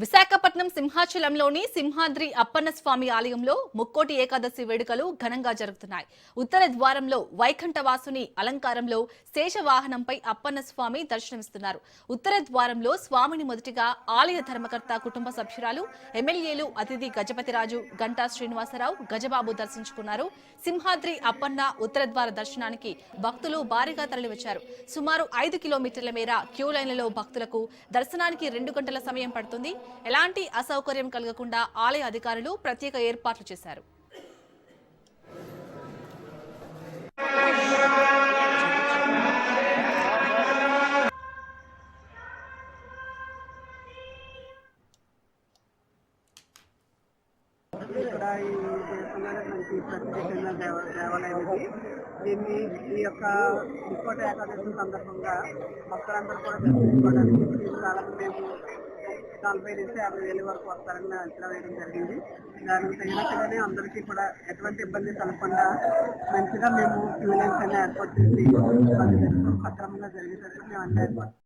విశాఖపట్నం సింహాచలంలోని సింహాద్రి అప్పన్నస్వామి ఆలయంలో ముక్కోటి ఏకాదశి వేడుకలు ఘనంగా జరుగుతున్నాయి. ఉత్తర ద్వారంలో వైకంఠవాసుని అలంకారంలో శేషవాహనంపై అప్పన్నస్వామి దర్శనమిస్తున్నారు. ఉత్తర ద్వారంలో స్వామిని మొదటిగా ఆలయ ధర్మకర్త కుటుంబ సభ్యురాలు ఎమ్మెల్యేలు అతిథి గజపతిరాజు గంటా శ్రీనివాసరావు గజబాబు దర్శించుకున్నారు. సింహాద్రి అప్పన్న ఉత్తర ద్వార దర్శనానికి భక్తులు భారీగా తరలివచ్చారు. సుమారు ఐదు కిలోమీటర్ల మేర క్యూ లైన్లలో భక్తులకు దర్శనానికి రెండు గంటల సమయం పడుతుంది. ఎలాంటి అసౌకర్యం కలగకుండా ఆలయ అధికారులు ప్రత్యేక ఏర్పాట్లు చేశారు. ఇక్కడ ఈ దేవాలయం ఇది దీన్ని ఈ యొక్క ముక్కోట ఏకాదశి సందర్భంగా భక్తులందరూ కూడా దర్శించుకోవడానికి మేము నలభై నుంచి యాభై వేల వరకు వస్తారని అంచనా వేయడం జరిగింది. దానికి తగినట్టుగానే అందరికీ కూడా ఎటువంటి ఇబ్బంది కలగకుండా మంచిగా మేము క్యూ లైన్స్ ఏర్పాటు చేసి సక్రమంగా జరిగేటట్టు మేము అన్ని ఏర్పాటు